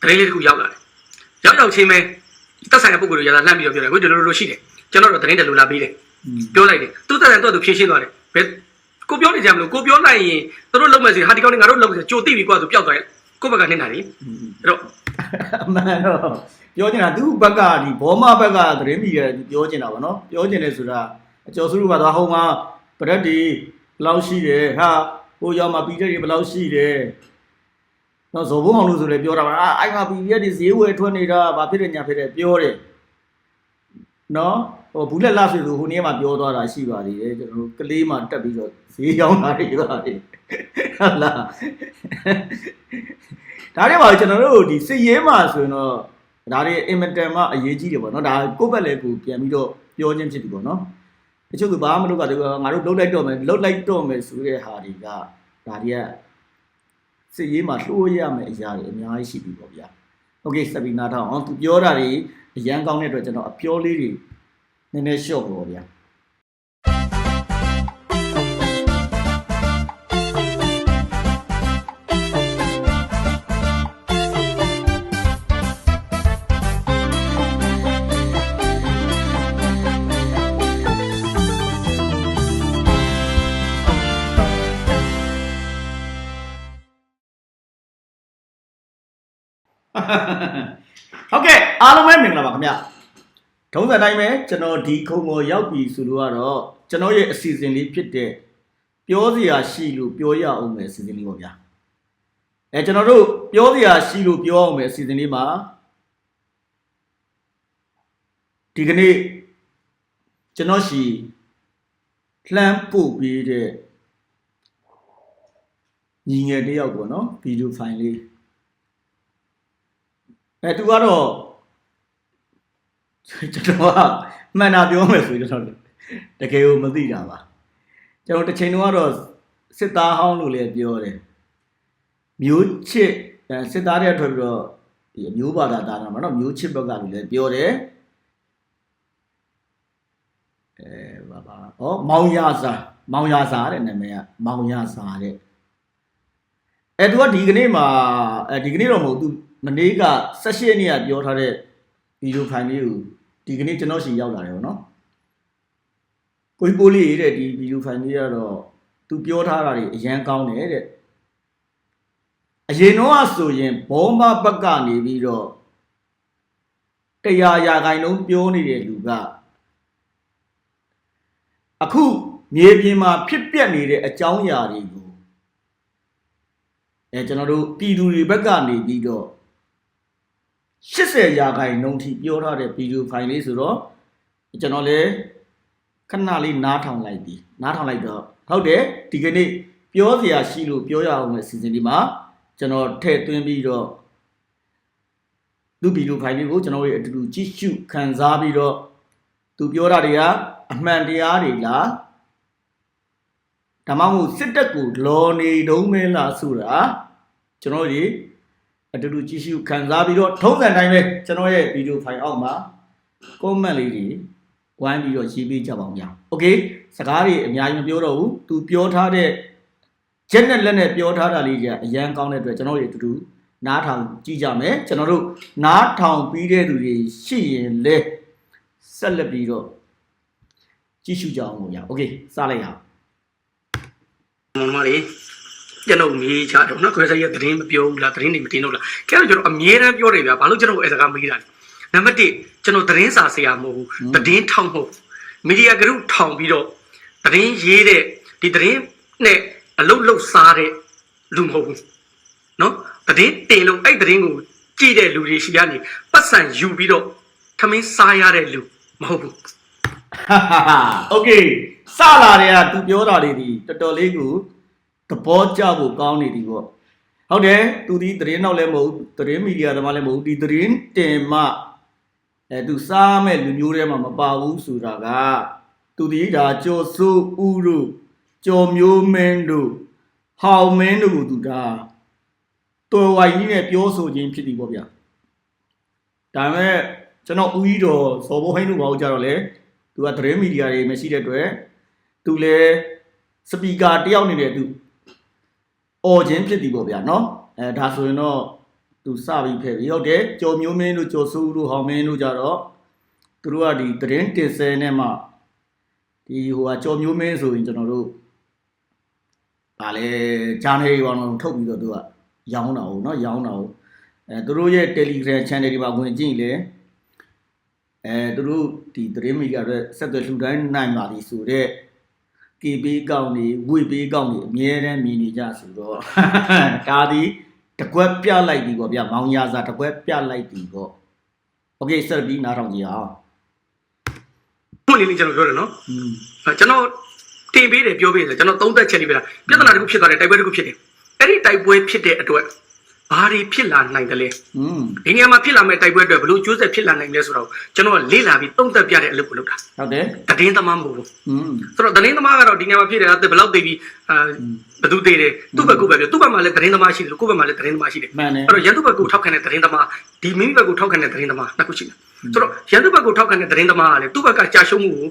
သတင်းလေးတစ်ခုရောက်လာတယ်ရောက်ရောက်ချင်းပဲတက်ဆိုင်တဲ့ပုဂ္ဂိုလ်တွေရတာလှမ်းပြီးတော့ပြောတယ်ကိုဒီလိုလိုရှိတယ်ကျွန်တော်တို့သတင်းတယ်လို့လာပေးတယ်ပြောလိုက်တယ်သူတက်ဆိုင်တော့သူဖြည့်ရှင်းသွားတယ်ဘယ်ကိုပြောနေကြမလို့ကိုပြောလိုက်ရင်သူတို့လုံးမဲ့စီဟာဒီကောင်းနေငါတို့လုံးမဲ့စီကြိုသိပြီကွာသူပျောက်သွားတယ်ကိုဘက်ကနေတာလေအဲ့တော့အမှန်တော့ပြောချင်တာသူ့ဘက်ကဒီဘောမဘက်ကသတင်းမီဒီယာသူပြောချင်တာဗောနော်ပြောချင်တယ်ဆိုတာအကျော်စုကသွားဟိုမှာပရက်ဒီဘယ်လောက်ရှိတယ်ဟာဟိုရောက်မှာပီတက်တွေဘယ်လောက်ရှိတယ် တော့ဇော်ဘုံအောင်လို့ဆိုလည်းပြောတာပါအာအိုင်မှာပီရက်တွေဈေးဝယ်ထွက်နေတာဘာဖြစ်တယ်ညာဖြစ်တယ်ပြောတယ်နော်ဟိုဘူးလက်လာဆိုလို့ဟိုနေ့မှပြောသွားတာရှိပါသေးတယ်ကျွန်တော်တို့ကလေးမှတက်ပြီးတော့ဈေးရောင်းတာတွေပါတယ်ဟုတ်လားဒါတွေပါကျွန်တော်တို့ဒီစစ်ရေးမှာဆိုရင်တော့ဒါတွေအင်မတန်မှအရေးကြီးတယ်ပေါ့နော်ဒါကိုယ့်ဘက်လည်းကိုပြန်ပြီးတော့ပြောချင်းဖြစ်ပြီပေါ့နော်တချို့ကဘာမှမလုပ်ကြဘူးငါတို့လှုပ်လိုက်တော့မယ်လှုပ်လိုက်တော့မယ်ဆိုတဲ့ဟာတွေကဒါတွေက စစ်ရေးမှာလှိုးရမယ်အရာတွေအများကြီးရှိပြီပေါ့ဗျာโอเคစပီနာထောင်းအောင်သူပြောတာတွေအရန်ကောင်းတဲ့အတွက်ကျွန်တော်အပြောလေးတွေနည်းနည်းရှော့ပေါ့ဗျာ ဟုတ်ကဲ့အားလုံးပဲမင်္ဂလာပါခင်ဗျထုံးစံတိုင်းပဲကျွန်တော်ဒီခုံကိုရောက်ပြီဆိုလို့ကတော့ကျွန်တော်ရဲ့အစီအစဉ်လေးဖြစ်တဲ့ပြောစရာရှိလို့ပြောရအောင်မယ်အစီအစဉ်လေးပေါ့ဗျာအဲကျွန်တော်တို့ပြောစရာရှိလို့ပြောအောင်မယ်အစီအစဉ်လေးမှာဒီကနေ့ကျွန်တော်ရှိလှမ်းပို့ပေးတဲ့ညီငယ်တစ်ယောက်ပေါ့နော်ဗီဒီယိုဖိုင်လေး အဲသူကတော့ကျွန်တော်ကမှန်တာပြောမယ်ဆိုရင်ကျွန်တော်တကယ်ကိုမသိတာပါကျွန်တော်တစ်ချိန်တုန်းကတော့စစ်သားဟောင်းလို့လည်းပြောတယ်မျိုးချစ်အဲစစ်သားတွေထွက်ပြီးတော့ဒီအမျိုးဘာသာတာနာမှာနော်မျိုးချစ်ဘက်ကလူလည်းပြောတယ်အဲဘာပါဩမောင်ရစာမောင်ရစာတဲ့နာမည်ကမောင်ရစာတဲ့အဲသူကဒီကနေ့မှာအဲဒီကနေ့တော့မဟုတ်သူ မနေ့က16ရက်နေ့ကပြောထားတဲ့ဗီဒီယိုဖိုင်လေးကိုဒီကနေ့ကျွန်တော်ရှီရောက်လာတယ်ဗောနော်ကိုကြီးပိုးလေးတဲ့ဒီဗီဒီယိုဖိုင်လေးကတော့သူပြောထားတာတွေအရန်ကောင်းတယ်တဲ့အရင်တော့ဆိုရင်ဘောမဘက်ကနေပြီးတော့တရားရာခိုင်နှုန်းပြောနေတဲ့လူကအခုမြေပြင်မှာဖြစ်ပျက်နေတဲ့အကြောင်းအရာတွေကိုအဲကျွန်တော်တို့ပြည်သူတွေဘက်ကနေပြီးတော့ 80ရာခိုင်နှုန်းထိပြောထားတဲ့ဗီဒီယိုဖိုင်လေးဆိုတော့ကျွန်တော်လည်းခဏလေးနားထောင်လိုက်ပြီနားထောင်လိုက်တော့ဟုတ်တယ်ဒီကနေ့ပြောစရာရှိလို့ပြောရအောင်တဲ့စီစဉ်ဒီမှာကျွန်တော်ထည့်သွင်းပြီးတော့သူဗီဒီယိုဖိုင်လေးကိုကျွန်တော်ရဲ့အတူတူကြည့်ရှုခံစားပြီးတော့သူပြောတာတွေကအမှန်တရားတွေလားဒါမှမဟုတ်စစ်တပ်ကိုလော်နေတုံးမဲလားဆိုတာကျွန်တော်တို့ အတူတူကြည့်ရှုခံစားပြီးတော့ထုံးစံတိုင်းပဲကျွန်တော်ရဲ့ဗီဒီယိုဖိုင်အောက်မှာ comment လေးတွေဝိုင်းပြီးတော့ရေးပေးကြပါဦးများ။ Okay စကားတွေအများကြီးမပြောတော့ဘူး။ तू ပြောထားတဲ့ချက်နဲ့လက်နဲ့ပြောထားတာလေးကြီးအရန်ကောင်းတဲ့အတွက်ကျွန်တော်တို့အတူတူနားထောင်ကြည့်ကြမယ်။ကျွန်တော်တို့နားထောင်ပြီးတဲ့သူတွေရှိရင်လေဆက်လက်ပြီးတော့ကြည့်ရှုကြအောင်လို့ရ။ Okay စလိုက်ရအောင်မမလေး ကျွန်တော်မေးချတော့နော်ခွဲဆိုင်ရဲ့သတင်းမပြောဘူးလားသတင်းတွေမတင်တော့လားကဲတော့ကျွန်တော်အမြဲတမ်းပြောတယ်ဗျာဘာလို့ကျွန်တော်အဲ့စကားမေးတာလဲနံပါတ်1ကျွန်တော်သတင်းစာဆရာမဟုတ်ဘူးသတင်းထောင်မဟုတ်မီဒီယာဂရုထောင်ပြီးတော့သတင်းရေးတဲ့ဒီသတင်းနဲ့အလုတ်လုတ်စားတဲ့လူမဟုတ်ဘူးနော်သတင်းတင်လို့အဲ့သတင်းကိုကြည့်တဲ့လူတွေရှိကနေပတ်စံယူပြီးတော့ထမင်းစားရတဲ့လူမဟုတ်ဘူး ဟာဟာဟာโอเคစလာတဲ့က तू ပြောတာလေးဒီတော်တော်လေးကို သဘောကျဖို့ကောင်းနေသည်ပေါ့ဟုတ်တယ်သူဒီသတင်းနောက်လည်းမဟုတ်သတင်းမီဒီယာသမားလည်းမဟုတ်ဒီသတင်းတင်မှအဲသူစားမဲ့လူမျိုးတွေမှာမပါဘူးဆိုတာကသူဒီဒါကြော်စုဥတို့ကြော်မျိုးမင်းတို့ဟောင်မင်းတို့ကိုသူဒါတော်ဝိုင်ကြီးနဲ့ပြောဆိုခြင်းဖြစ်ဒီပေါ့ဗျာဒါပေမဲ့ကျွန်တော်ဦးကြီးတော်ဇော်ဘိုးဟိန်းတို့ဘာလို့ကြတော့လဲသူကသတင်းမီဒီယာတွေမရှိတဲ့အတွက်သူလည်းစပီကာတယောက်နေတယ်သူ အော်ခြင်းဖြစ်သည်ပေါ့ဗျာနော်အဲဒါဆိုရင်တော့သူစပြီးဖဲ့ပြီးဟုတ်တယ်ကျော်မျိုးမင်းတို့ကျော်စုတို့ဟောင်းမင်းတို့ကြတော့သူတို့ကဒီတရင်တင်ဆယ်နဲ့မှဒီဟိုကကျော်မျိုးမင်းဆိုရင်ကျွန်တော်တို့ဒါလဲဂျာနယ်တွေဘာလို့ထုတ်ပြီးတော့သူကရောင်းတာဟုတ်နော်ရောင်းတာဟုတ်အဲသူတို့ရဲ့ Telegram channel တွေပါဝင်ကြည့်လေအဲသူတို့ဒီသတင်းမီဒီယာတွေဆက်သွယ်လှူဒန်းနိုင်ပါသည်ဆိုတော့ KB ကောင်းနေဝေပေးကောင်းနေအမြဲတမ်းမြင်နေကြဆိုတော့ ဒါဒီတကွက်ပြလိုက်ပြီပေါ့ဗျမောင်ရစာတကွက်ပြလိုက်ပြီပေါ့โอเคဆက်ပြီးနားထောင်ကြည့်အောင် ဘုန်းနေနေကျွန်တော်ပြောတယ်နော် อืม အဲကျွန်တော်တင်ပေးတယ်ပြောပေးတယ်ကျွန်တော်သုံးသက်ချက်လေးပြတာပြဿနာတစ်ခုဖြစ်သွားတယ်တိုက်ပွဲတစ်ခုဖြစ်တယ်အဲ့ဒီတိုက်ပွဲဖြစ်တဲ့အတွက် ဘာတွေဖြစ်လာနိုင်တယ်လဲဒီနေရာမှာဖြစ်လာမဲ့တိုက်ပွဲအတွက်ဘလို့ကျိုးဆက်ဖြစ်လာနိုင်လဲဆိုတော့ကျွန်တော်လေ့လာပြီးသုံးသပ်ပြတဲ့အလုပ်ကိုလုပ်တာဟုတ်တယ်တည်င်းသမားမဟုတ်ဘူးဆိုတော့တည်င်းသမားကတော့ဒီနေရာမှာဖြစ်တယ်အဲ့ဘလောက်တည်ပြီးအာဘသူတည်တယ်သူ့ဘက်ကိုပဲပြောသူ့ဘက်မှာလည်းတည်င်းသမားရှိတယ်ကိုယ့်ဘက်မှာလည်းတည်င်းသမားရှိတယ်အဲ့တော့ရန်သူဘက်ကိုထောက်ခံတဲ့တည်င်းသမားဒီမိမိဘက်ကိုထောက်ခံတဲ့တည်င်းသမားနှစ်ခုရှိတယ်ဆိုတော့ရန်သူဘက်ကိုထောက်ခံတဲ့တည်င်းသမားကလည်းသူ့ဘက်ကကြာရှုံးမှုကို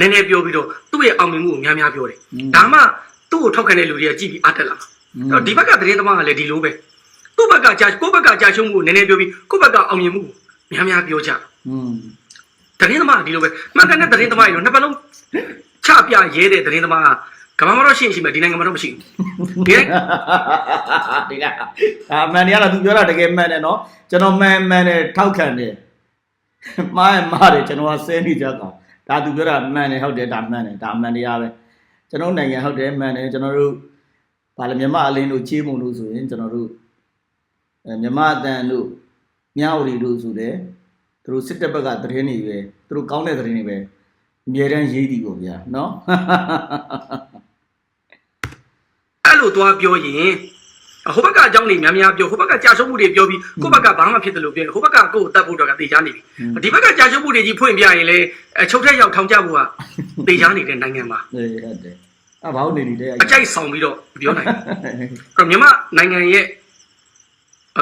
နည်းနည်းပြောပြီးတော့သူ့ရဲ့အောင်မြင်မှုကိုများများပြောတယ်ဒါမှသူ့ကိုထောက်ခံတဲ့လူတွေကကြည့်ပြီးအားတက်လာတော့ဒီဘက်ကတည်င်းသမားကလည်းဒီလိုပဲ သူ့ဘက်ကကြာကိုယ့်ဘက်ကကြာရှုံးမှုကိုနည်းနည်းပြောပြီးကိုယ့်ဘက်ကအောင်မြင်မှုကိုများများပြောကြอืมတရင်သမားကဒီလိုပဲမှန်ကန်တဲ့တရင်သမားကြီးတော့နှစ်ပတ်လုံးချပြရဲတဲ့တရင်သမားကကမ္ဘာမှာတော့ရှိရင်ရှိမယ်ဒီနိုင်ငံမှာတော့မရှိဘူးဒီဒီကအာမှန်တယ်ကတော့သူပြောတာတကယ်မှန်တယ်နော်ကျွန်တော်မှန်မှန်တယ်ထောက်ခံတယ်မှားရင်မှားတယ်ကျွန်တော်ကဆဲနေကြကောင်ဒါသူပြောတာမှန်တယ်ဟုတ်တယ်ဒါမှန်တယ်ဒါမှန်တရားပဲကျွန်တော်နိုင်ငံဟုတ်တယ်မှန်တယ်ကျွန်တော်တို့ဗာလေမြန်မာအလင်းတို့ချေးမုံတို့ဆိုရင်ကျွန်တော်တို့အဲ မြန်မာအတန်တို့မြဝတီတို့ဆိုတယ်သူတို့စစ်တပ်ဘက်ကသတင်းတွေပဲသူတို့ကောင်းတဲ့သတင်းတွေပဲအမြဲတမ်းရေးတည်ပေါ့ဗျာနော်အဲ့လိုသွားပြောရင်ဟိုဘက်ကအကြောင်းတွေများများပြောဟိုဘက်ကကြာရှုံးမှုတွေပြောပြီးကိုယ့်ဘက်ကဘာမှဖြစ်တယ်လို့ပြောဟိုဘက်ကကိုယ့်ကိုတတ်ဖို့တော့ကတေချာနေပြီဒီဘက်ကကြာရှုံးမှုတွေကြီးဖွင့်ပြရင်လေအချုပ်ထက်ရောက်ထောင်ကြဖို့ကတေချာနေတဲ့နိုင်ငံမှာအေးဟုတ်တယ်အဘောင်းနေနေတယ်အကြိုက်ဆောင်ပြီးတော့ပြောနိုင်အဲ့တော့မြန်မာနိုင်ငံရဲ့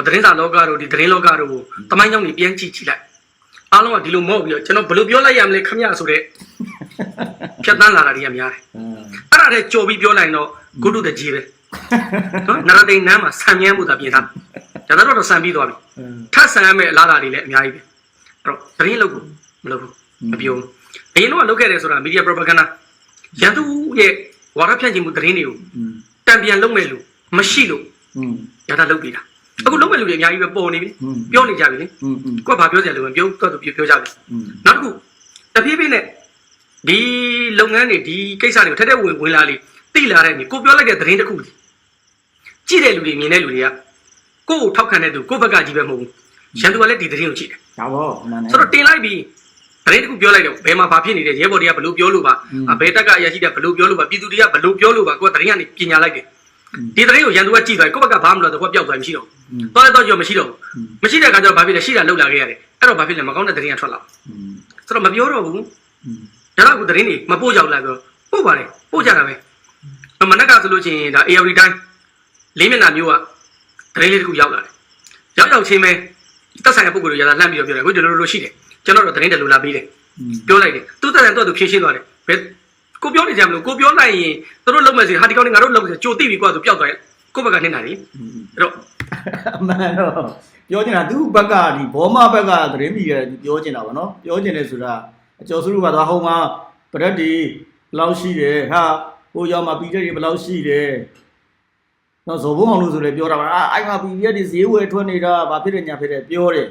သတင်းစာလောကတို့ဒီသတင်းလောကတို့ကိုတမိုင်းကြောင်းတွေပြန်ကြည့်ကြည့်လိုက်အားလုံးကဒီလိုမဟုတ်ပြီးတော့ကျွန်တော်ဘယ်လိုပြောလိုက်ရမလဲခမရဆိုတဲ့ဖြတ်တန်းလာတာတွေကများတယ်အဲ့ဒါနဲ့ကြော်ပြီးပြောလိုက်ရင်တော့ good to the G ပဲနော်နရတိန်နန်းမှာဆံမြန်းမှုသာပြင်ထားဒါတော့တော့ဆံပြီးသွားပြီထပ်ဆံရမယ့်အလားအလာတွေလည်းအများကြီးပဲအဲ့တော့သတင်းလုပ်ကိုမလုပ်ဘူးမပြောဘူးအရင်တော့လုပ်ခဲ့တယ်ဆိုတာ media propaganda ရန်သူရဲ့ဝါဒဖြန့်ချီမှုသတင်းတွေကိုတံပြန်လုပ်မဲ့လို့မရှိလို့ရတာလုပ်ပြီးတာ အခုလုပ်မဲ့လူတွေအများကြီးပဲပေါ်နေပြီပြောနေကြပြီလေကိုကဘာပြောကြလဲမပြောတော့သူပြောကြပြီနောက်တစ်ခုတဖြည်းဖြည်းနဲ့ဒီလုပ်ငန်းတွေဒီကိစ္စတွေကိုထက်ထက်ဝင်ဝင်လာလေတိလာတဲ့နေကိုပြောလိုက်တဲ့သတင်းတစ်ခုကြည့်တဲ့လူတွေမြင်တဲ့လူတွေကကိုယ့်ကိုထောက်ခံတဲ့သူကိုယ့်ဘက်ကကြီးပဲမဟုတ်ဘူးရန်သူကလည်းဒီသတင်းကိုကြည့်တယ်ဒါပေါ့မှန်တယ်ဆိုတော့တင်လိုက်ပြီးသတင်းတစ်ခုပြောလိုက်တော့ဘယ်မှာဘာဖြစ်နေတယ်ရဲဘော်တွေကဘလို့ပြောလို့ပါဘယ်တက်ကအရာရှိတဲ့ဘလို့ပြောလို့ပါပြည်သူတွေကဘလို့ပြောလို့ပါကိုကသတင်းကနေပညာလိုက်တယ်ဒီသတင်းကိုရန်သူကကြည့်သွားကိုယ့်ဘက်ကဘာမှမလုပ်တော့ကိုကပျောက်သွားမရှိတော့ ဘူးတော့လည်းတော့ကြောမရှိတော့ဘူးမရှိတဲ့အခါကျတော့ဘာဖြစ်လဲရှိတာလှုပ်လာခဲ့ရတယ်အဲ့တော့ဘာဖြစ်လဲမကောင်းတဲ့သတင်းကထွက်လာဆိုတော့မပြောတော့ဘူးဒါတော့အခုသတင်းတွေမပို့ကြဘူးလားပြောပို့ပါတယ်ပို့ကြတာပဲမနက်ကဆိုလို့ချင်းဒါ AR တိုင်းလေးမျက်နှာမျိုးကသတင်းလေးတစ်ခုရောက်လာတယ်ရောက်ရောက်ချင်းပဲတက်ဆိုင်တဲ့ပုံကိုယ်တွေရတာလှမ်းပြီးတော့ပြောတယ်အခုဒီလိုလိုရှိတယ်ကျွန်တော်တို့သတင်းတယ်လို့လာပေးတယ်ပြောလိုက်တယ်သူတက်တယ်တော့သူဖြည့်ရှင်းသွားတယ်ဘယ်ကိုပြောနေကြမလို့ကိုပြောလိုက်ရင်သူတို့လုံးမဲ့စီဟာဒီကောင်းနေငါတို့လုံးမဲ့စီကြိုတိပြီကွာသူပျောက်သွားတယ်ကိုယ့်ဘက်ကနှင်းတာလေအဲ့တော့ အမှန်တော့ပြောချင်တာသူ့ဘက်ကဒီဘောမဘက်ကသတင်းမီရဲ့ပြောချင်တာဗောနော်ပြောချင်တယ်ဆိုတာအကျော်စုကသွားဟိုမှာပရက်ဒီဘယ်လောက်ရှိတယ်ဟာဟိုရောက်မှာပီတက်တွေဘယ်လောက်ရှိတယ်တော့ဇော်ဘုံအောင်လို့ဆိုလေပြောတာပါအာအိုက်မှာပီရက်တွေဈေးဝယ်ထွက်နေတာဘာဖြစ်တယ်ညာဖြစ်တယ်ပြောတယ်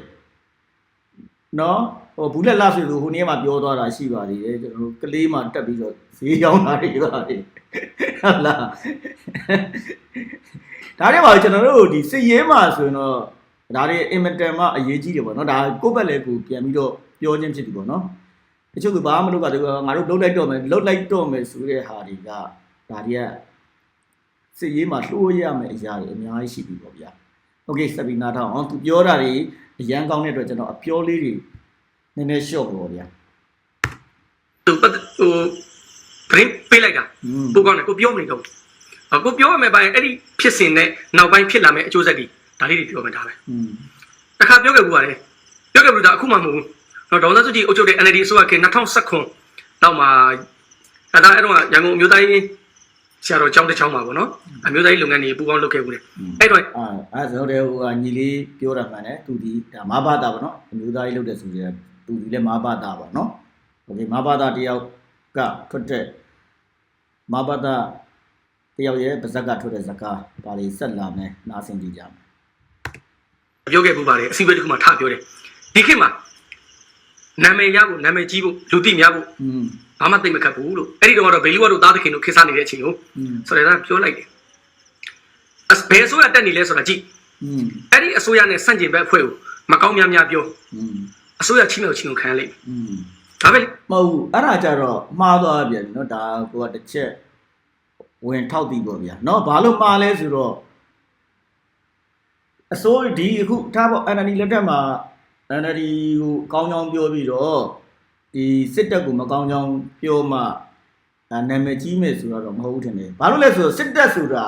နော်ဟိုဘူးလက်လာဆိုလို့ဟိုနေ့မှပြောသွားတာရှိပါသေးတယ်ကျွန်တော်တို့ကလေးမှတက်ပြီးတော့ဈေးရောင်းတာတွေသွားတယ်ဟုတ်လား ဒါတွေပါကျွန်တော်တို့ဒီစစ်ရေးမှာဆိုရင်တော့ဒါတွေအင်မတန်မှအရေးကြီးတယ်ပေါ့နော်ဒါကိုယ့်ဘက်လည်းကိုပြန်ပြီးတော့ပြောချင်းဖြစ်ပြီပေါ့နော်တချို့ကဘာမှမလုပ်ကြဘူးငါတို့လှုပ်လိုက်တော့မယ်လှုပ်လိုက်တော့မယ်ဆိုတဲ့ဟာတွေကဒါတွေကစစ်ရေးမှာလှိုးရမယ်အရာတွေအများကြီးရှိပြီပေါ့ဗျာโอเคစပီနာထောင်းအောင်သူပြောတာတွေ အရန်ကောင်းတဲ့အတွက်ကျွန်တော်အပြောလေးတွေနည်းနည်းလျှော့ပြောဗျာသူပတ်ဟိုပရင်ပေးလိုက်တာပိုကောင်းတယ်ကိုပြောမနေတော့ကိုပြောရမယ့်ပိုင်းအဲ့ဒီဖြစ်စဉ်နဲ့နောက်ပိုင်းဖြစ်လာမယ့်အကျိုးဆက်တွေဒါလေးတွေပြောမှဒါပဲတခါပြောခဲ့ဘူးပါလေပြောခဲ့ဘူးဒါအခုမှမဟုတ်ဘူးတော့ဒေါက်တာစုကြည်အုပ်ချုပ်တဲ့ NLD အစိုးရက2019နောက်မှာအဲ့ဒါအဲ့တော့ရန်ကုန်မြို့တိုင်း ဆရာတော်ကျောင်းတစ်ချောင်းမှာပေါ့နော်အမျိုးသားရေးလုပ်ငန်းတွေပူးပေါင်းလုပ်ခဲ့ဘူးလေအဲ့တော့ အာအဲဆိုတော့ဟိုကညီလေးပြောတာမှန်တယ်သူဒီဒါမဘာသာပေါ့နော်အမျိုးသားကြီးလုပ်တဲ့ဆိုရင်သူဒီလည်းမဘာသာပါနော်โอเคမဘာသာတယောက်ကထွက်တဲ့မဘာသာတယောက်ရဲ့ပါဇက်ကထွက်တဲ့ဇကာပါလေဆက်လာမယ်နားဆင်ကြည့်ကြမယ် ပြောခဲ့ပူပါတယ်အစီအစဉ်တစ်ခုမှထပြောတယ်ဒီခေတ်မှာနာမည်ရဖို့နာမည်ကြီးဖို့လူသိများဖို့ อืม ဘာမှသိမခတ်ဘူးလို့အဲ့ဒီတော့ကတော့ဘေလူကတော့သားသခင်တို့ခေစားနေတဲ့အချိန်ကိုဆိုတော့ဒါပြောလိုက်တယ်အဘယ်ဆိုရတက်နေလဲဆိုတာကြည့်အဲ့ဒီအစိုးရနဲ့ဆန့်ကျင်ဘက်အဖွဲ့ကိုမကောင်းများများပြောအစိုးရချင်းတော့ချင်းကိုခံရလိမ့်မယ်ဒါပဲမဟုတ်ဘူးအဲ့ဒါကြတော့မှားသွားပြန်နော်ဒါကိုကတစ်ချက်ဝင်ထောက်ပြီးပေါ့ဗျာနော်ဘာလို့မှားလဲဆိုတော့အစိုးဒီအခုထားပေါ့အန်နဒီလက်ထက်မှာအန်နဒီကိုကောင်းကောင်းပြောပြီးတော့ ဒီစစ်တပ်ကိုမကောင်းကြောင်းပြောမှအဲနာမည်ကြီးမယ်ဆိုတော့မဟုတ်ဘူးထင်တယ်ဘာလို့လဲဆိုတော့စစ်တပ်ဆိုတာ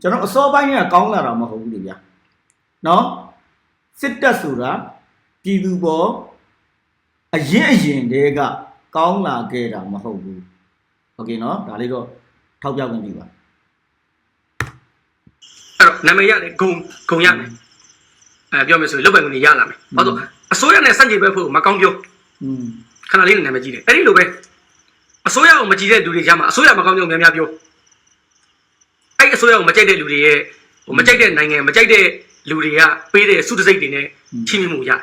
ကျွန်တော်အစောပိုင်းကကောင်းလာတာမဟုတ်ဘူးလေဗျာเนาะစစ်တပ်ဆိုတာပြည်သူပေါ် အရင်အရင်တည်းကကောင်းလာခဲ့တာမဟုတ်ဘူးโอเคเนาะဒါလေးတော့ထောက်ပြခွင့်ပြုပါ အဲ့တော့နာမည်ရတယ်ဂုံဂုံရမယ်အဲပြောမယ်ဆိုရင်လုပ်ပိုင်ခွင့်တွေရလာမယ်ဘာလို့ အစိုးရနဲ့စန့်ကျင်ဘက်ဖို့မကောင်းပြောခဏလေးနဲ့နာမည်ကြီးတယ်အဲ့ဒီလိုပဲအစိုးရကိုမကြည့်တဲ့လူတွေကြားမှာအစိုးရမကောင်းပြောများများပြောအဲ့အစိုးရကိုမကြိုက်တဲ့လူတွေရဲ့ဟိုမကြိုက်တဲ့နိုင်ငံမကြိုက်တဲ့လူတွေကပေးတဲ့စုတစိတ်တွေနဲ့ချင်းမြမှုရတယ်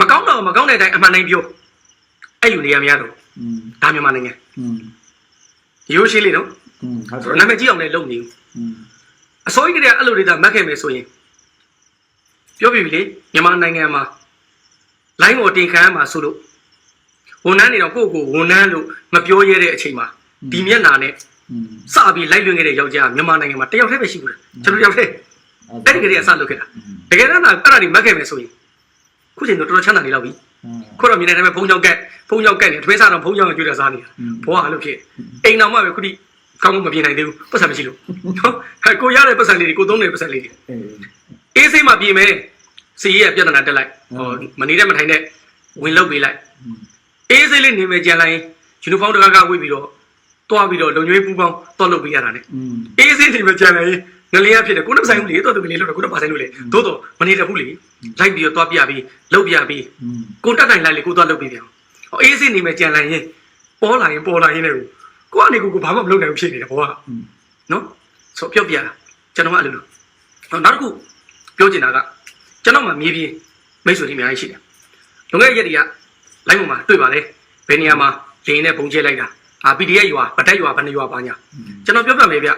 မကောင်းတော့မကောင်းတဲ့အတိုင်းအမှန်တိုင်းပြောအဲ့ယူနေရမရတော့ဒါမြန်မာနိုင်ငံရိုးရှင်းလေးနော်နာမည်ကြီးအောင်လည်းလုပ်နေဘူးအစိုးရကလည်းအဲ့လိုတွေဒါမှတ်ခဲ့မယ်ဆိုရင် ပြောပြပြီလေမြန်မာနိုင်ငံမှာလိုင်းကိုတင်ခံရမှာဆိုလို့ဝန်ထမ်းတွေတော့ကိုယ့်ကိုဝန်ထမ်းလို့မပြောရတဲ့အချိန်မှာဒီမျက်နာနဲ့စပြီးလိုက်လွင်ခဲ့တဲ့ယောက်ျားမြန်မာနိုင်ငံမှာတယောက်တည်းပဲရှိဘူးလားကျွန်တော်ယောက်တည်းအဲ့ဒီကလေးအဆလုပ်ခဲ့တာတကယ်တော့အဲ့ဒါတွေမက်ခဲ့မယ်ဆိုရင်ခုချိန်တော့တော်တော်ချမ်းသာနေလောက်ပြီခုတော့မြင်နေတယ်ပဲဖုံးကြောက်ကက်ဖုံးကြောက်ကက်နေတပည့်စားတော့ဖုံးကြောက်ကကျွေးတာစားနေတာဘဝအဲ့လိုဖြစ်အိမ်တော်မှပဲခုဒီကောင်းမပြေနိုင်သေးဘူးပတ်စံမရှိလို့ဟဲ့ကိုရတဲ့ပတ်စံလေးတွေကိုသုံးတဲ့ပတ်စံလေးတွေအေးစိတ်မှပြေမယ် စီရပြဿနာတက်လိုက်ဟိုမနေတဲ့မထိုင်တဲ့ဝင်လောက်ပေးလိုက်အေးစေးလေးနေမယ်ကြံလိုက်ယူနီဖောင်းတကားကဝိပြီးတော့တွားပြီးတော့လုံကျွေးပူပေါင်းတော့လုပ်ပေးရတာ ਨੇ အေးစေးနေမယ်ကြံလိုက်ငလျားဖြစ်တယ်ကိုတော့ဆိုင်ဘူးလေတော့သူကလေးလောက်တော့ကိုတော့ပါဆိုင်လို့လေသို့တော့မနေတဘူးလေလိုက်ပြီးတော့တွားပြပြီးလောက်ပြပြီးကိုတက်တိုင်လိုက်လေကိုတော့လုပ်ပေးပြန်ဟောအေးစေးနေမယ်ကြံလိုက်ရင်ပေါ်လာရင်ပေါ်လာရင်လည်းကိုကနေကိုကိုဘာမှမလုပ်နိုင်ဘူးဖြစ်နေတယ်ဘောကနော်ဆိုပြောပြတာကျွန်တော်ကအဲ့လိုနော်နောက်တစ်ခုပြောချင်တာက ကျွန်တော်မှမြေပြင်မိတ်ဆွေတွေအများကြီးရှိတယ်လွန်ခဲ့တဲ့ရက်တွေကလိုင်းပေါ်မှာတွေ့ပါလေဘယ်နေရာမှာလင်းနဲ့ပုံကျဲလိုက်တာအာ PDF ရွာဗတက်ရွာဘယ်နှရွာပါညာကျွန်တော်ပြောပြမယ်ဗျ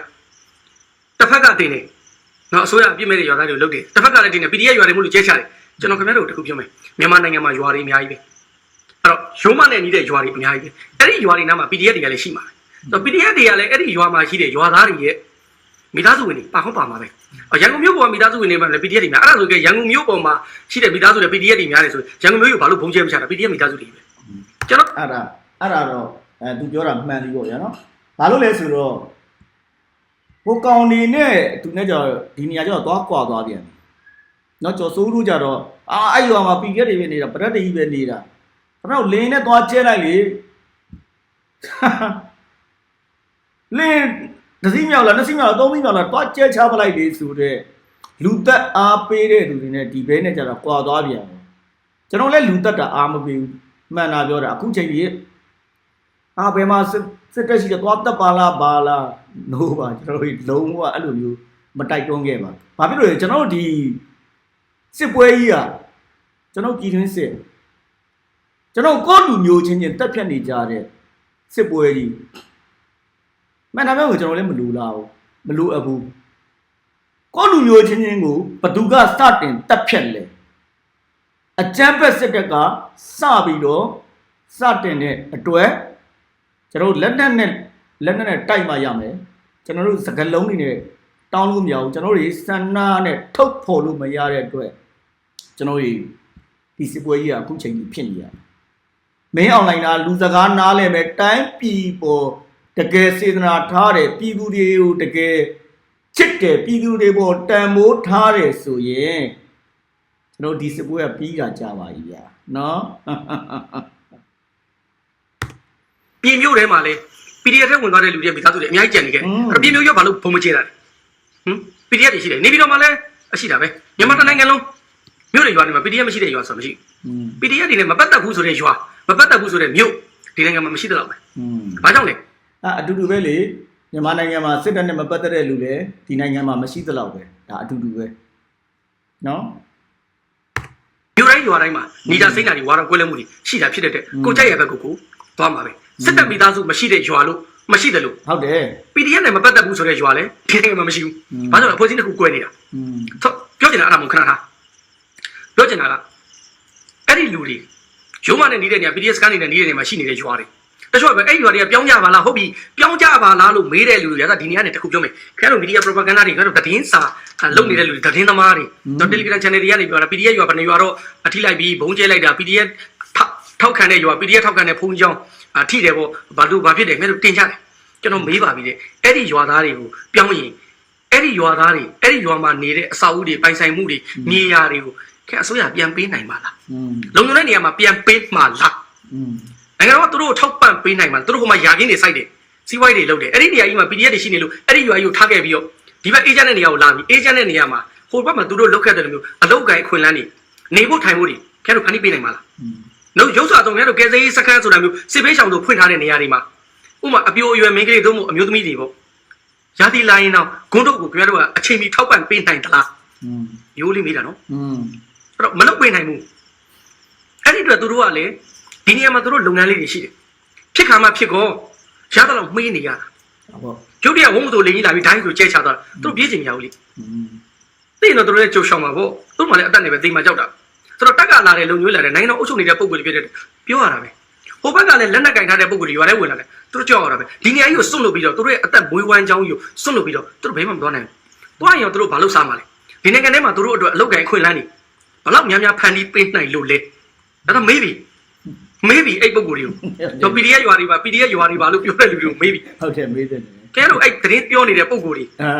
တစ်ဖက်ကတင်နေနော်အစိုးရအပြစ်မဲ့တဲ့ရွာသားတွေလုတ်တယ်တစ်ဖက်ကလည်းတင်နေ PDF ရွာတွေမို့လို့ကျဲချတယ်ကျွန်တော်ခင်ဗျားတို့တခုပြောမယ်မြန်မာနိုင်ငံမှာရွာတွေအများကြီးပဲအဲ့တော့ရုံးမနဲ့နေတဲ့ရွာတွေအများကြီးပဲအဲ့ဒီရွာတွေနားမှာ PDF တွေကလည်းရှိမှာပဲတော့ PDF တွေကလည်းအဲ့ဒီရွာမှာရှိတဲ့ရွာသားတွေရဲ့ မိသားစုဝင်တွေပါဟုတ်ပါမှာပဲအော်ရန်ကုန်မြို့ပေါ်မှာမိသားစုဝင်တွေမှာလည်း PDF တွေများအဲ့ဒါဆိုကြရန်ကုန်မြို့ပေါ်မှာရှိတဲ့မိသားစုတွေ PDF တွေများတယ်ဆိုရန်ကုန်မြို့ကိုဘာလို့ဘုံကျဲမချတာ PDF မိသားစုတွေပဲကျွန်တော်အဲ့ဒါအဲ့ဒါတော့အဲသူပြောတာမှန်ပြီပေါ့ဗျာနော်ဘာလို့လဲဆိုတော့ဟိုကောင်နေနဲ့သူနဲ့ကြောဒီနေရာကျတော့သွားကွာသွားပြန်ပြီနော်ကျော်စိုးတို့ကြတော့အာအဲ့ရွာမှာပီကက်တွေပဲနေတာပရက်တွေကြီးပဲနေတာခဏတော့လင်းနဲ့သွားကျဲလိုက်လေလင်း တစ်စီးမြောက်လားနှစ်စီးမြောက်လားသုံးစီးမြောက်လားသွားကျဲချပလိုက်လေဆိုတော့လူသက်အားပေးတဲ့သူတွေနဲ့ဒီဘဲနဲ့ကြတော့ကွာသွားပြန်တယ်ကျွန်တော်လည်းလူသက်တာအားမပေးဘူးမှန်တာပြောတာအခုချိန်ကြီးအာဘယ်မှာစစ်စစ်တက်ရှိတယ်သွားတက်ပါလားပါလား no ပါကျွန်တော်တို့လုံးဝအဲ့လိုမျိုးမတိုက်တွန်းခဲ့ပါဘာဖြစ်လို့လဲကျွန်တော်တို့ဒီစစ်ပွဲကြီးอ่ะကျွန်တော်ကြည်တွင်းစစ်ကျွန်တော်ကိုယ့်လူမျိုးချင်းချင်းတက်ဖြတ်နေကြတဲ့စစ်ပွဲကြီး မှန်တာမျိုးကိုကျွန်တော်လည်းမလူလာဘူးမလူအပ်ဘူးကိုယ့်လူမျိုးချင်းချင်းကိုဘသူကစတင်တက်ဖြတ်လဲအကြမ်းဖက်စစ်တပ်ကစပြီးတော့စတင်တဲ့အတွက်ကျွန်တော်တို့လက်နက်နဲ့လက်နက်နဲ့တိုက်မှရမယ်ကျွန်တော်တို့စကလုံးတွေနဲ့တောင်းလို့မရဘူးကျွန်တော်တို့စန္နာနဲ့ထုတ်ဖော်လို့မရတဲ့အတွက်ကျွန်တော်တို့ဒီစစ်ပွဲကြီးကအခုချိန်ကြီးဖြစ်နေရတယ်မင်းအွန်လိုင်းကလူစကားနားလဲမယ်တိုင်းပြည်ပေါ် တကယ်စေတနာထားတယ်ပြည်သူတွေကိုတကယ်ချစ်တယ်ပြည်သူတွေပေါ်တန်မိုးထားတယ်ဆိုရင်ကျွန်တော်ဒီစပွဲကပြီးတာကြပါပြီဗျာနော်ပြည်မျိုးထဲမှာလေ PDF ထဲဝင်သွားတဲ့လူတွေမိသားစုတွေအများကြီးကြံနေခဲ့အဲ့ပြည်မျိုးရောဘာလို့ဘုံမကျဲတာလဲဟမ် PDF တွေရှိတယ်နေပြီးတော့မှလည်းအရှိတာပဲမြန်မာတိုင်းနိုင်ငံလုံးမြို့တွေရွာတွေမှာ PDF မရှိတဲ့ရွာဆိုမရှိ PDF တွေနဲ့မပတ်သက်ဘူးဆိုတဲ့ရွာမပတ်သက်ဘူးဆိုတဲ့မြို့ဒီနိုင်ငံမှာမရှိတော့ဘူး။ဘာကြောင့်လဲ အဲအတူတူပဲလေမြန်မာနိုင်ငံမှာစစ်တပ်နဲ့မပတ်သက်တဲ့လူလည်းဒီနိုင်ငံမှာမရှိသလောက်ပဲဒါအတူတူပဲနော်မြို့တိုင်းရွာတိုင်းမှာနေတာစိမ့်တာတွေဝါတော့ကွဲလဲမှုတွေရှိတာဖြစ်တဲ့အတွက်ကိုကြိုက်ရဘက်ကိုကိုသွားမှာပဲစစ်တပ်မိသားစုမရှိတဲ့ရွာလို့မရှိတယ်လို့ဟုတ်တယ် PDF နဲ့မပတ်သက်ဘူးဆိုတဲ့ရွာလည်းဒီနိုင်ငံမှာမရှိဘူးဘာကြောင့်လဲအဖွဲ့အစည်းတစ်ခုကွဲနေတာอืมဆိုပြောချင်တာအဲ့ဒါမှခဏထားပြောချင်တာကအဲ့ဒီလူတွေရုံးမနဲ့နေတဲ့နေရာ PDF ကနေနဲ့နေတဲ့နေရာမှာရှိနေတဲ့ရွာတွေ တချို့ကပဲအဲ့ဒီလူတွေကပြောင်းကြပါလားဟုတ်ပြီပြောင်းကြပါလားလို့မေးတဲ့လူတွေကဒါဒီနေ့ကနေတခုပြောမယ်ခင်ဗျားတို့ media propaganda တွေခင်ဗျားတို့တည်င်းစာလုပ်နေတဲ့လူတွေတည်င်းသမားတွေတော့ Telegram channel တွေကနေပြောတာ PDF ရွာဘယ်နှစ်ရွာတော့အထိလိုက်ပြီးဘုံကျဲလိုက်တာ PDF ထောက်ခံတဲ့ရွာ PDF ထောက်ခံတဲ့ဖုန်းကြောင်းအထိတယ်ပေါ့ဘာလို့ဘာဖြစ်တယ်ခင်ဗျားတို့တင်ကြတယ်ကျွန်တော်မေးပါပြီတဲ့အဲ့ဒီရွာသားတွေကိုပြောင်းရင်အဲ့ဒီရွာသားတွေအဲ့ဒီရွာမှာနေတဲ့အဆောက်အဦတွေပိုင်ဆိုင်မှုတွေမြေယာတွေကိုခင်အစိုးရပြန်ပေးနိုင်ပါလားလုံခြုံတဲ့နေရာမှာပြန်ပေးမှာလား နိုင်ငံတော်ကသူတို့ကိုထောက်ပံ့ပေးနိုင်မှာသူတို့ကမှယာကင်းတွေစိုက်တယ်စီးပွားရေးတွေလုပ်တယ်အဲ့ဒီနေရာကြီးမှာ PDF တွေရှိနေလို့အဲ့ဒီရွာကြီးကိုထားခဲ့ပြီးတော့ဒီဘက် agent တဲ့နေရာကိုလာပြီး agent တဲ့နေရာမှာဟိုဘက်မှာသူတို့လောက်ခဲ့တယ်လို့မျိုးအလောက်ကိုင်ခွင်လန်းနေနေဖို့ထိုင်ဖို့တွေခဲတို့ဖန်တီးပေးနိုင်မှာလားနော်ရုပ်စွာတော့ခဲတို့ကဲစေးစခန်းဆိုတာမျိုးစစ်ပေးဆောင်တို့ဖွင့်ထားတဲ့နေရာတွေမှာဥမာအပြိုအရွယ်မင်းကလေးတို့မို့အမျိုးသမီးတွေပေါ့ရာသီလာရင်တော့ဂွန်းတို့ကိုခင်ဗျားတို့ကအချိန်မီထောက်ပံ့ပေးနိုင်သလားရိုးလေးမေးတာနော်အဲ့တော့မလုပ်ပေးနိုင်ဘူးအဲ့ဒီအတွက်သူတို့ကလည်း ဒီနေရာမှာသူတို့လုပ်ငန်းလေးတွေရှိတယ်ဖြစ်ခါမှဖြစ်ကောရသလောက်မှေးနေရတာဟုတ်ကျုပ်တည်းကဝုန်းမစိုးလိန်ကြီးလာပြီးဒိုင်းဆိုကျဲချသွားတာသူတို့ပြေးချင်မရဘူးလေอืมသိရင်တော့သူတို့ရဲ့ကြိုရှောင်မှာပေါ့သူတို့မှလည်းအတက်နေပဲသိမှကြောက်တာသူတို့တက်ကလာတဲ့လုံညွှဲလာတဲ့နိုင်ငံတော်အုပ်ချုပ်နေတဲ့ပုံစံတွေဖြစ်တဲ့ပြောရတာပဲဟိုဘက်ကလည်းလက်နက်ကင်ထားတဲ့ပုံစံတွေရွာထဲဝင်လာတယ်သူတို့ကြောက်ရတာပဲဒီနေရာကြီးကိုစွန့်လို့ပြီးတော့သူတို့ရဲ့အသက်မွေးဝမ်းကြောင်းကြီးကိုစွန့်လို့ပြီးတော့သူတို့ဘယ်မှမသွားနိုင်ဘူးသွားရင်တော့သူတို့ဘာလုပ်စားမှာလဲဒီနိုင်ငံထဲမှာသူတို့အတွက်အလုပ်ကိုင်အခွင့်အလမ်းတွေဘလောက်များများဖန်တီးပေးနိုင်လို့လဲဒါတော့မေးပြီ မေးပြီအဲ့ပုံကိုတွေကိုတော့ PDF ရွာတွေပါ PDF ရွာတွေပါလို့ပြောတဲ့လူတွေကိုမေးပြီဟုတ်တယ်မေးတယ်ခဲလို့အဲ့သတင်းပြောနေတဲ့ပုံကိုတွေအာ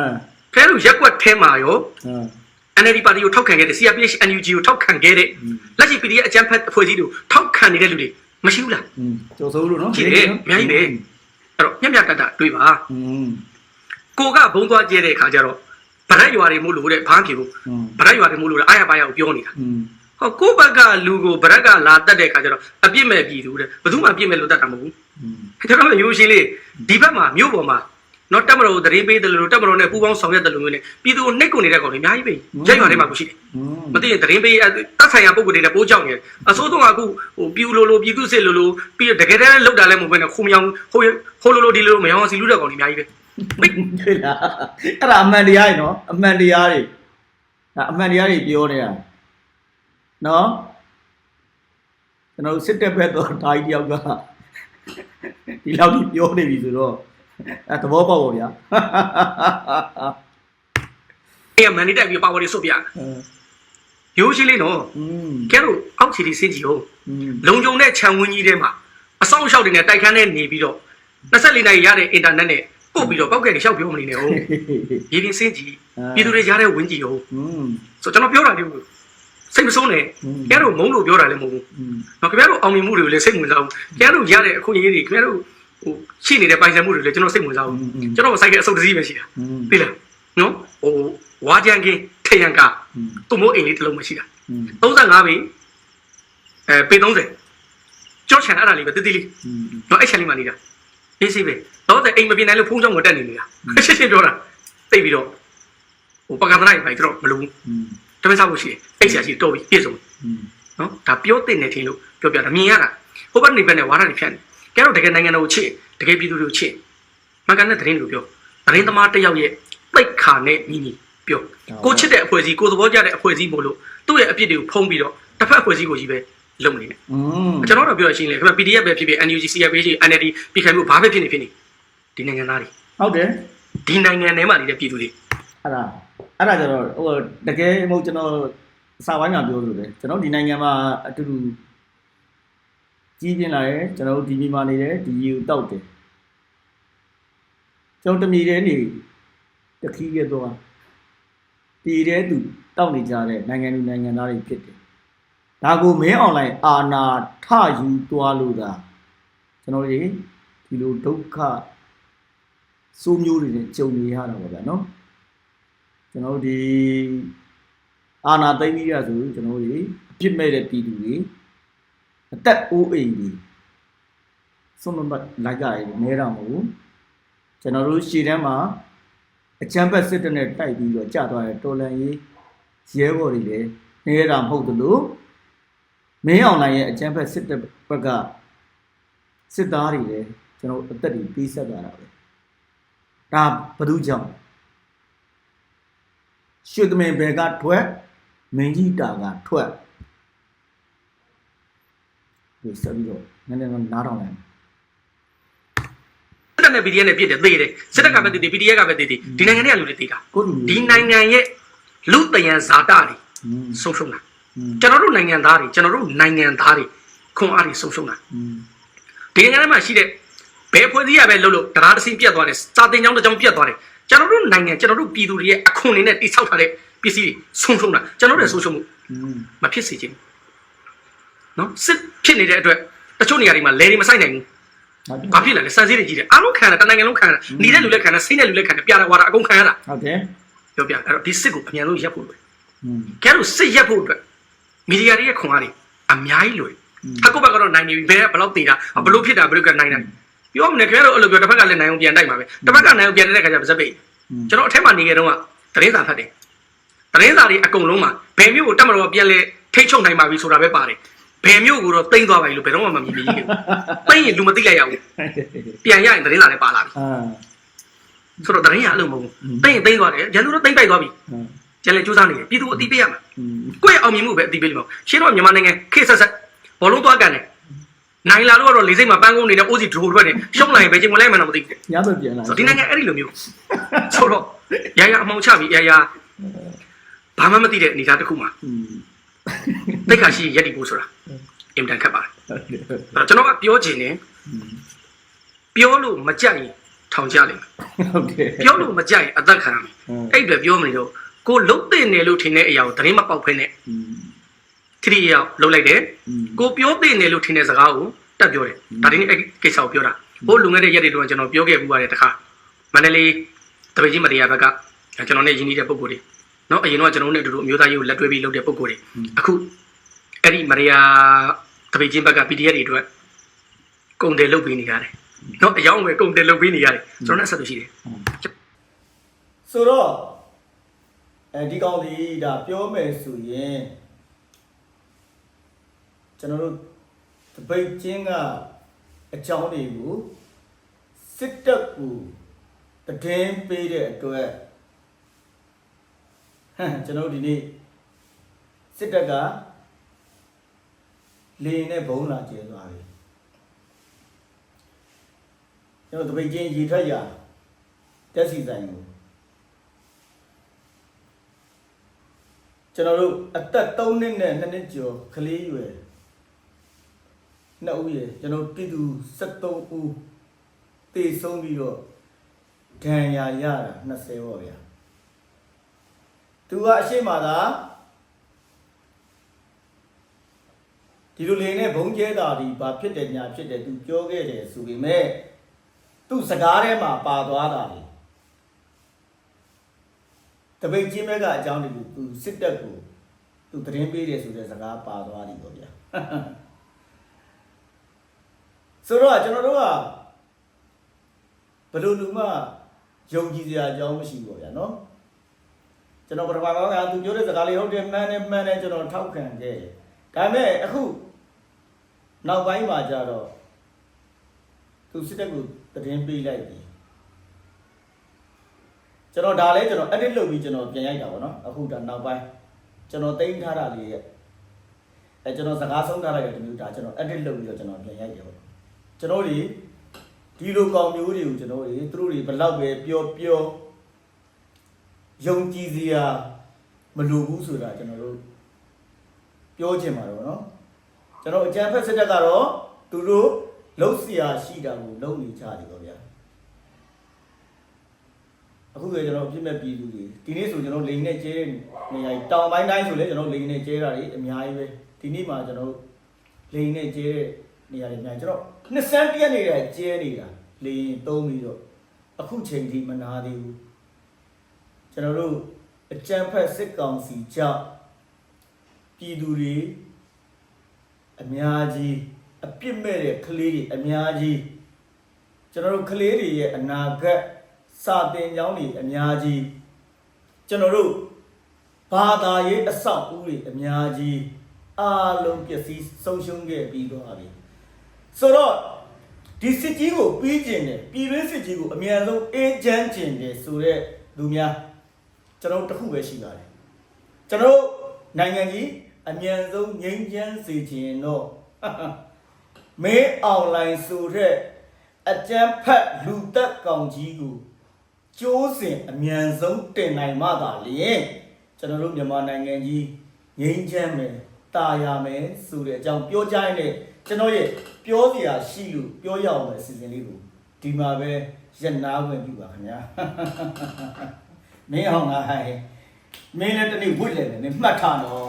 ခဲလို့ရက်ွက်ထဲမှာရောအာ NLD ပါတီကိုထောက်ခံခဲ့တဲ့ CRPH NUG ကိုထောက်ခံခဲ့တဲ့လက်ရှိ PDF အကြမ်းဖက်အဖွဲ့ကြီးတို့ထောက်ခံနေတဲ့လူတွေမရှိဘူးလားကျော်စိုးလို့နော်ရှိတယ်အများကြီးပဲအဲ့တော့မျက်မျက်တတ်တာတွေးပါကိုကဘုံသွားကျဲတဲ့အခါကျတော့ဗရက်ရွာတွေမို့လို့တဲ့ဘာဖြစ်ဘူးဗရက်ရွာတွေမို့လို့အာရပါရကိုပြောနေတာ ဟောကိုယ့်ဘက်ကလူကိုဗရက်ကလာတတ်တဲ့ခါကျတော့အပြစ်မဲ့ပြည်သူတဲ့ဘယ်သူမှအပြစ်မဲ့လို့တတ်တာမဟုတ်ဘူးကျွန်တော်ရိုးရှင်းလေးဒီဘက်မှာမြို့ပေါ်မှာနော်တက်မတော်သတိပေးတယ်လို့တက်မတော်နဲ့ပူးပေါင်းဆောင်ရွက်တယ်လို့မျိုးနဲ့ပြည်သူကိုနှိတ်ကုန်နေတဲ့ကောင်တွေအများကြီးပဲကြိုက်ပါထဲမှာကိုရှိတယ်မသိရင်သတင်းပေးတက်ဆိုင်ရာပုံကိုယ်တွေလည်းပိုးကြောက်နေတယ်အစိုးဆုံးကအခုဟိုပြူလိုလိုပြည်သူစစ်လိုလိုပြီးတော့တကယ်တမ်းလောက်တာလည်းမဟုတ်ဘဲနဲ့ခုမြောင်ဟိုဟိုလိုလိုဒီလိုလိုမယောင်စီလူတဲ့ကောင်တွေအများကြီးပဲဟုတ်လားအဲ့ဒါအမှန်တရားရေနော်အမှန်တရားတွေဒါအမှန်တရားတွေပြောနေတာ နော်ကျွန်တော်စစ်တက်ဘက်တော့ဓာကြီးတယောက်ကဒီလောက်ကြီးပြောနေပြီဆိုတော့အဲသဘောပေါက်ပါဗျာအဲ့မန်နေတက်ပြီးပါဝါတွေဆုတ်ပြရိုးရှင်းလေးနော်ကဲတော့အောက်ခြေလေးစင်ကြည့်ဟုတ်လုံကြုံတဲ့ခြံဝင်းကြီးထဲမှာအဆောင်ရှောက်တွေနဲ့တိုက်ခန်းနဲ့နေပြီးတော့24နာရီရတဲ့အင်တာနက်နဲ့ပို့ပြီးတော့ပောက်ကဲတွေရှောက်ပြောမနေနဲ့ဟုတ်ရေပြင်စင်ကြည့်ပြည်သူတွေရတဲ့ဝင်းကြီးဟုတ်ဆိုတော့ကျွန်တော်ပြောတာဒီ စိတ်မဆုံးနဲ့ခင်ဗျားတို့မုန်းလို့ပြောတာလည်းမဟုတ်ဘူး။နော်ခင်ဗျားတို့အောင်မြင်မှုတွေကိုလည်းစိတ်ဝင်စားဘူး။ခင်ဗျားတို့ရတဲ့အခွင့်အရေးတွေခင်ဗျားတို့ဟိုရှိနေတဲ့ပိုင်ဆိုင်မှုတွေလည်းကျွန်တော်စိတ်ဝင်စားဘူး။ကျွန်တော်စိုက်တဲ့အစုပ်တစည်းပဲရှိတာ။သိလား။နော်ဟိုဝါကြံကင်းထရန်ကသူ့မိုးအိမ်လေးတစ်လုံးမရှိတာ။35ပြီအဲပေ30ကြောချန်အဲ့ဒါလေးပဲတိတိလေး။နော်အဲ့ချန်လေးမှနေတာ။အေးစိပဲ။တော့တဲ့အိမ်မပြင်းနိုင်လို့ဖုန်းကြောင့်ကိုတက်နေနေတာ။ရှင်းရှင်းပြောတာ။သိပြီးတော့ဟိုပကသနာကြီးဖိုင်တော့မလို့ဘူး။ တပည့်ဆောက်လို့ရှိရင်အိတ်ဆရာရှိတော်ပြီပြည့်စုံနော်ဒါပြောတင်နေထင်လို့ပြောပြတာမြင်ရတာဟိုဘက်နေဘက်နဲ့ဝါဒတွေဖြန့်နေကြတော့တကယ်နိုင်ငံတော်ကိုချစ်တကယ်ပြည်သူတွေကိုချစ်မကန်တဲ့တရင်လို့ပြောတရင်သမားတစ်ယောက်ရဲ့ပိတ်ခါနဲ့ညီညီပြောကိုချစ်တဲ့အဖွဲ့အစည်းကိုသဘောကျတဲ့အဖွဲ့အစည်းမို့လို့သူ့ရဲ့အပြစ်တွေကိုဖုံးပြီးတော့တစ်ဖက်အဖွဲ့အစည်းကိုကြီးပဲလုံနေတယ်။ကျွန်တော်တို့ပြောရရှိရင်လေခင်ဗျ PDF ပဲဖြစ်ဖြစ် NUG CRPH NLD ပြည်ခိုင်မှုဘာပဲဖြစ်နေဖြစ်နေဒီနိုင်ငံသားတွေဟုတ်တယ်ဒီနိုင်ငံထဲမှာနေတဲ့ပြည်သူတွေအဲ့ဒါ အဲ့ဒါကျတော့ဟိုတကယ်မဟုတ်ကျွန်တော်စာပိုင်းမှာပြောလို့လေကျွန်တော်ဒီနိုင်ငံမှာအတူတူကြီးပြင်းလာတယ်ကျွန်တော်တို့ဒီမြန်မာနေတယ်ဒီယူတောက်တယ်ကျွန်တော်တမီတဲ့နေတခီးရဲ့တော့ပြည်တဲ့သူတောက်နေကြတဲ့နိုင်ငံလူနိုင်ငံသားတွေဖြစ်တယ်ဒါကိုမင်းအွန်လိုင်းအာနာထယူသွားလို့သာကျွန်တော်တို့ဒီလိုဒုက္ခစိုးမျိုးတွေနဲ့ကြုံနေရတာပေါ့ဗျာနော် ကျွန်တော်တို့ဒီအာနာသိမ့်ကြီးရဆိုကျွန်တော်တို့ဒီအပြစ်မဲ့တဲ့ပြည်သူတွေအသက်အိုးအိမ်တွေဆုံးမတ်လိုက်ကြရတယ်နဲတာမဟုတ်ဘူးကျွန်တော်တို့ရှေ့တန်းမှာအချမ်းဘက်စစ်တပ်နဲ့တိုက်ပြီးတော့ကြာသွားတဲ့တော်လန်ရေးရဲဘော်တွေလည်းနဲတာမဟုတ်သလိုမင်းအောင်နိုင်ရဲ့အချမ်းဘက်စစ်တပ်ဘက်ကစစ်သားတွေလည်းကျွန်တော်တို့အသက်တွေပေးဆက်ကြတာပဲဒါဘယ်သူကြောင့် ရွှေသမင်ဘယ်ကထွက်မင်းကြီးတာကထွက်ဒီစပြီးတော့နည်းနည်းနားထောင်လိုက်တက်နဲ့ PDF နဲ့ပြစ်တယ်သေတယ်စစ်တပ်ကပဲသေတယ် PDF ကပဲသေတယ်ဒီနိုင်ငံရဲ့လူတွေသေတာဒီနိုင်ငံရဲ့လူတယံဇာတတွေဆုံးရှုံးတာကျွန်တော်တို့နိုင်ငံသားတွေကျွန်တော်တို့နိုင်ငံသားတွေခွန်အားတွေဆုံးရှုံးတာဒီနိုင်ငံထဲမှာရှိတဲ့ဘယ်ဖွဲ့စည်းရပဲလို့လို့တရားတစင်းပြတ်သွားတယ်စာတင်ကြောင်းတစ်ကြောင်းပြတ်သွားတယ် ကျွန်တော်တို့နိုင်ငံကျွန်တော်တို့ပြည်သူတွေရဲ့အခွန်တွေနဲ့တိဆောက်ထားတဲ့ပစ္စည်းတွေဆုံးရှုံးတာကျွန်တော်တို့ရဲ့ဆုံးရှုံးမှုမဖြစ်စေချင်ဘူးနော်စစ်ဖြစ်နေတဲ့အတွက်တချို့နေရာတွေမှာလဲတွေမဆိုင်နိုင်ဘူးဘာဖြစ်လဲလဲစံစည်းတွေကြီးတယ်အားလုံးခံရတာတနိုင်ငံလုံးခံရတာနေတဲ့လူလည်းခံရတာစိတ်တဲ့လူလည်းခံရတာပြတာဝါတာအကုန်ခံရတာဟုတ်တယ်ပြောပြအဲ့တော့ဒီစစ်ကိုအမြန်ဆုံးရပ်ဖို့ပဲကဲလို့စစ်ရပ်ဖို့အတွက်မီဒီယာတွေရဲ့ခွန်အားတွေအများကြီးလွယ်အကုတ်ဘက်ကတော့နိုင်နေပြီဘယ်ဘလောက်တည်တာဘလို့ဖြစ်တာဘလို့ကနိုင်တာ ပြောမနေခင်ဗျားတို့အဲ့လိုပြောတစ်ဖက်ကလည်းနိုင်အောင်ပြန်တိုက်ပါပဲတစ်ဖက်ကနိုင်အောင်ပြန်တဲ့ခါကျပါဇက်ပိတ်ကျွန်တော်အထက်မှာနေခဲ့တော့ကသတင်းစာဖတ်တယ်သတင်းစာတွေအကုန်လုံးမှာဘယ်မျိုးကိုတက်မတော်ပြန်လဲထိတ်ချုံနိုင်ပါပြီဆိုတာပဲပါတယ်ဘယ်မျိုးကိုတော့တိမ့်သွားပါပြီလို့ဘယ်တော့မှမမြင်မိဘူးတိမ့်ရင်လူမသိလိုက်ရဘူးပြန်ရရင်သတင်းစာလည်းပါလာပြီဆိုတော့သတင်းရအဲ့လိုမဟုတ်ဘူးတိမ့်ရင်တိမ့်သွားတယ်ရန်သူတော့တိမ့်ပိုက်သွားပြီကျန်လေကြိုးစားနေတယ်ပြည်သူအတိပေးရမှာကိုယ့်ရဲ့အောင်မြင်မှုပဲအတိပေးလို့မဟုတ်ရှင်းတော့မြန်မာနိုင်ငံခေတ်ဆက်ဆက်ဘောလုံးသွားကန်တယ် နိုင်လာလို့ကတော့လေစိတ်မှာပန်းကုန်းနေတဲ့အိုးစီဒရိုထွက်နေရှုံးလိုက်ပဲချိန်ဝင်လိုက်မှန်းတော့မသိဘူးညမပြန်လာဆိုဒီနိုင်ငံအဲ့ဒီလိုမျိုးဆိုတော့ရရအမောင်ချပြီရရဘာမှမသိတဲ့အနေအထားတစ်ခုမှာတိတ်ခါရှိရက်ဒီဖို့ဆိုတာအင်တန်ခက်ပါတယ်ကျွန်တော်ကပြောချင်တယ်ပြောလို့မကြိုက်ရင်ထောင်ကြလိမ့်မယ်ဟုတ်တယ်ပြောလို့မကြိုက်အသက်ခံရမယ်အဲ့အတွက်ပြောမနေတော့ကိုလုံးတင်တယ်လို့ထင်တဲ့အရာကိုတရင်မပေါက်ဖဲနဲ့ ထိထိရောက်လှုပ်လိုက်တယ်ကိုပြောသေးတယ်လို့ထင်တဲ့စကားကိုတက်ပြောတယ်ဒါတင်းအဲ့ကိစ္စကိုပြောတာဟိုလူငယ်တဲ့ရက်တွေတုန်းကကျွန်တော်ပြောခဲ့ပူပါတယ်တခါမန္တလေးတပည့်ကြီးမတရားဘက်ကကျွန်တော်နဲ့ရင်းနှီးတဲ့ပုံကိုယ်တွေနော်အရင်တော့ကျွန်တော်နဲ့အတူတူအမျိုးသားရေးကိုလက်တွဲပြီးလုပ်တဲ့ပုံကိုယ်တွေအခုအဲ့ဒီမရယာတပည့်ချင်းဘက်က PDF တွေအတွက်ကုန်တယ်လုပ်ပေးနေရတယ်နော်အယောင်းဝယ်ကုန်တယ်လုပ်ပေးနေရတယ်ကျွန်တော်နဲ့ဆက်သွယ်ရှိတယ်ဆိုတော့အဲဒီကောင်လေးဒါပြောမယ်ဆိုရင် ကျွန်တော်တို့တပိတ်ချင်းကအကြောင်းတွေကိုစစ်တပ်ကိုတည်င်းပေးတဲ့အတွက်ဟမ်ကျွန်တော်တို့ဒီနေ့စစ်တပ်ကလေနဲ့ဘုံလာကျဲသွားပြီကျွန်တော်တပိတ်ချင်းရေထွက်ရတက်စီဆိုင်ကိုကျွန်တော်တို့အသက်3နှစ်နဲ့2နှစ်ကျော်ကလေးရွယ် နှစ်ဦးရယ်ကျွန်တော်ပြည်သူ73ဦးတည်ဆုံးပြီးတော့ဒဏ်ရာရတာ20ပေါ့ဗျာသူကအရှိမသာဒီလိုလေးနဲ့ဘုံကျဲတာဒီဘာဖြစ်တယ်ညာဖြစ်တယ်သူပြောခဲ့တယ်ဆိုပေမဲ့သူစကားထဲမှာပါသွားတာလေတပိတ်ချင်းဘက်ကအကြောင်းတွေကိုသူစစ်တပ်ကိုသူသတင်းပေးတယ်ဆိုတဲ့စကားပါသွားတယ်ပေါ့ဗျာ ဆိုတော့ကျွန်တော်တို့ကဘယ်လိုလူမှယုံကြည်စရာအကြောင်းမရှိဘူးပေါ့ဗျာနော်ကျွန်တော်ပထမကောင်းကသူပြောတဲ့စကားလေးဟုတ်တယ်မှန်တယ်မှန်တယ်ကျွန်တော်ထောက်ခံခဲ့တယ်ဒါပေမဲ့အခုနောက်ပိုင်းမှာကျတော့သူစစ်တပ်ကိုသတင်းပေးလိုက်ပြီကျွန်တော်ဒါလဲကျွန်တော် edit လုပ်ပြီးကျွန်တော်ပြန်ရိုက်တာပေါ့နော်အခုဒါနောက်ပိုင်းကျွန်တော်တိမ့်ထားတာလေးရဲ့အဲကျွန်တော်စကားဆုံးထားလိုက်တဲ့ဒီမျိုးဒါကျွန်တော် edit လုပ်ပြီးတော့ကျွန်တော်ပြန်ရိုက်တယ်ပေါ့ ကျွန်တော်ဒီဒီလိုကောင်မျိုးတွေကိုကျွန်တော်တွေသူတို့တွေဘလောက်ပဲပြောပြောယုံကြည်စရာမလိုဘူးဆိုတာကျွန်တော်တို့ပြောချင်ပါတယ်ပေါ့နော်ကျွန်တော်အကြံဖက်စစ်တပ်ကတော့သူတို့လှုပ်เสียရှိတာကိုလုပ်နေကြတယ်ပေါ့ဗျာ အခုဆိုကျွန်တော်ပြစ်မဲ့ပြည်သူတွေဒီနေ့ဆိုကျွန်တော်လိန်နဲ့ကျဲတဲ့နေရာကြီးတောင်ပိုင်းတိုင်းဆိုလည်းကျွန်တော်လိန်နဲ့ကျဲတာတွေအများကြီးပဲဒီနေ့မှာကျွန်တော်လိန်နဲ့ကျဲတဲ့နေရာတွေအများကြီးကျွန်တော် နှစ်ဆန်းပြက်နေတာကျဲနေတာလိန်သုံးပြီးတော့အခုချိန်ထိမနာသေးဘူးကျွန်တော်တို့အကြံဖက်စစ်ကောင်စီကြောင့်ပြည်သူတွေအများကြီးအပြစ်မဲ့တဲ့ကလေးတွေအများကြီးကျွန်တော်တို့ကလေးတွေရဲ့အနာဂတ်စာတင်ကြောင်းတွေအများကြီးကျွန်တော်တို့ဘာသာရေးအဆောက်အဦတွေအများကြီးအားလုံးပျက်စီးဆုံးရှုံးခဲ့ပြီးသွားပြီ ဆိုတော့ဒီစစ်ကြီးကိုပြီးကျင်တယ်ပြည်တွင်းစစ်ကြီးကိုအမြန်ဆုံးအေးချမ်းကျင်တယ်ဆိုတော့လူများကျွန်တော်တို့တစ်ခုပဲရှိပါတယ်ကျွန်တော်တို့နိုင်ငံကြီးအမြန်ဆုံးငြိမ်းချမ်းစေခြင်းတော့မဲအွန်လိုင်းဆိုတဲ့အကြမ်းဖက်လူသက်ကောင်ကြီးကိုကျိုးစင်အမြန်ဆုံးတင်နိုင်မှသာလျှင်ကျွန်တော်တို့မြန်မာနိုင်ငံကြီးငြိမ်းချမ်းမယ်တာယာမယ်ဆိုတဲ့အကြောင်းပြောကြရတဲ့ကျွန်တော်ရဲ့ ပြောစရာရှိလို့ပြောရအောင်မယ့်အစီအစဉ်လေးကိုဒီမှာပဲရက်နာဝင်ပြီပါခင်ဗျာမင်းအောင်ငါဟဲ့မင်းလည်းတနေ့ဝစ်လဲမယ်မင်းမှတ်ထားတော့